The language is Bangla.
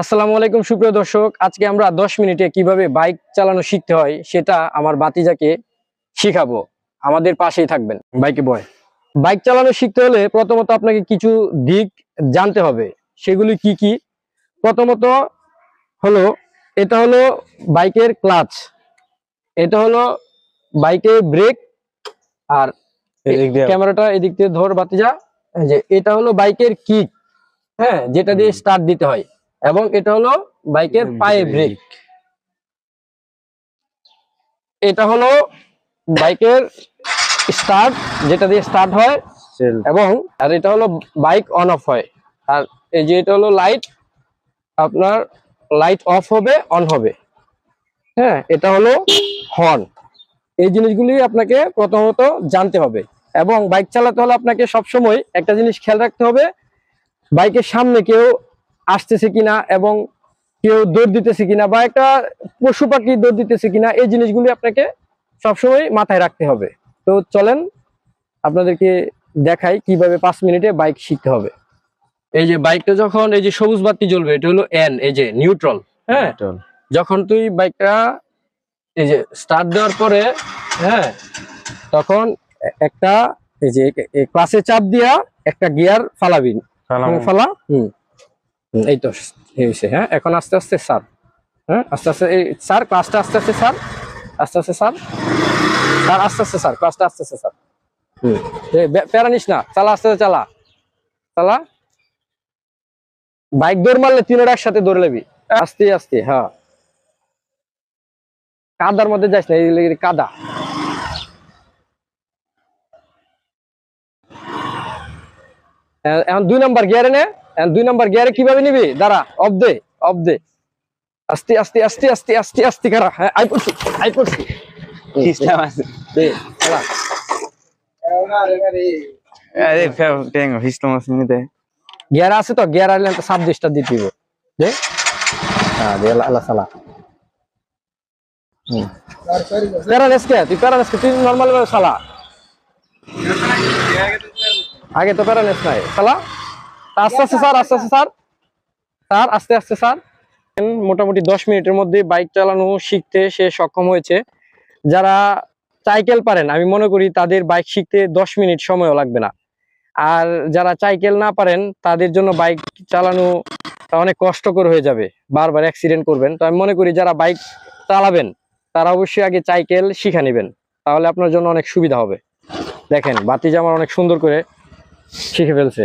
আসসালামু আলাইকুম সুপ্রিয় দর্শক। আজকে আমরা দশ মিনিটে কীভাবে বাইক চালানো শিখতে হয় সেটা আমার বাতিজাকে শিখাবো। আমাদের পাশেই থাকবেন বাইকে বয়। বাইক চালানো শিখতে হলে প্রথমত আপনাকে কিছু দিক জানতে হবে। সেগুলি কি কি? প্রথমত হলো এটা হলো বাইকের ক্লাচ। এটা হলো বাইকের ব্রেক আর ক্যামেরাটা এদিক দিয়ে ধর বাতিজা যে এটা হলো বাইকের কিক। হ্যাঁ যেটা দিয়ে স্টার্ট দিতে হয়। এবং এটা হলো বাইকের পায়ে ব্রেক এটা হলো বাইকের স্টার্ট যেটা দিয়ে স্টার্ট হয় এবং আর এটা হলো বাইক অন অফ হয়। আর এই যে এটা হলো লাইট আপনার লাইট অফ হবে অন হবে। হ্যাঁ এটা হলো হর্ন এই জিনিসগুলি আপনাকে প্রথমত জানতে হবে। এবং বাইক চালাতে হলে আপনাকে সবসময় একটা জিনিস খেয়াল রাখতে হবে বাইকের সামনে কেউ আসতেছে কিনা এবং কেউ দৌড় দিতেছে কিনা বা একটা পশু পাখি দৌড় দিতেছে কিনা এই জিনিসগুলি আপনাকে সবসময় মাথায় রাখতে হবে। তো চলেন আপনাদেরকে দেখাই কীভাবে পাঁচ মিনিটে বাইক শিখতে হবে। এই যে বাইকটা যখন এই যে সবুজ বাতি জ্বলবে এটা হলো এন এই যে নিউট্রাল হ্যাঁ? যখন তুই বাইকটা এই যে স্টার্ট দেওয়ার পরে হ্যাঁ তখন একটা এই যে ক্লাসে চাপ দিয়া একটা গিয়ার ফালাবি। হুম, ফালা হুম, এই তো হয়েছে হ্যাঁ? এখন আস্তে আস্তে স্যার হ্যাঁ আস্তে আস্তে এই স্যার ক্লাসটা আস্তে আস্তে স্যার আস্তে আস্তে স্যার স্যার আস্তে আস্তে স্যার ক্লাসটা আস্তে আস্তে স্যার হুম। প্যারা নিস না চালা আস্তে আস্তে চালা। চালা। বাইক দৌড় মারলে তিনোটা একসাথে দৌড় নেবি আস্তে আস্তে হ্যাঁ। কাদার মধ্যে যাস না এই কাদা। এখন দুই নাম্বার গিয়ারে নে। দুই নাম্বার গিয়ারে কীভাবে নিবি? দাঁড়া অফ দে অফ দে। আস্তে আস্তে আস্তে আস্তে আস্তে আস্তে করা? হ্যাঁ আই পড়ছি আই পড়ছি। সিস্টেম আছে। দে চালা আরে tengo সিস্টেম আছে নিতে গিয়ার আছে তো গিয়ার আনলে তো সাব দিসটা দিতে দিব। দে। হ্যাঁ দে আল্লাহ আল্লাহ সালা। হুম। প্যারা নেসকে তুই প্যারা নেসকে তুই নর্মাল ভাবে সালা। আগে তো প্যারা নেস নাই। সালা? আস্তে আস্তে স্যার, আস্তে আস্তে স্যার। স্যার, আস্তে আস্তে স্যার। মোটামুটি দশ মিনিটের মধ্যে বাইক চালানো শিখতে সে সক্ষম হয়েছে। যারা সাইকেল পারেন, আমি মনে করি তাদের বাইক শিখতে দশ মিনিট সময়ও লাগবে না। আর যারা সাইকেল না পারেন, তাদের জন্য বাইক চালানো অনেক কষ্টকর হয়ে যাবে, বারবার অ্যাক্সিডেন্ট করবেন। তো আমি মনে করি যারা বাইক চালাবেন, তারা অবশ্যই আগে সাইকেল শিখে নেবেন। তাহলে আপনার জন্য অনেক সুবিধা হবে। দেখেন, বাতি জামার অনেক সুন্দর করে শিখে ফেলছে।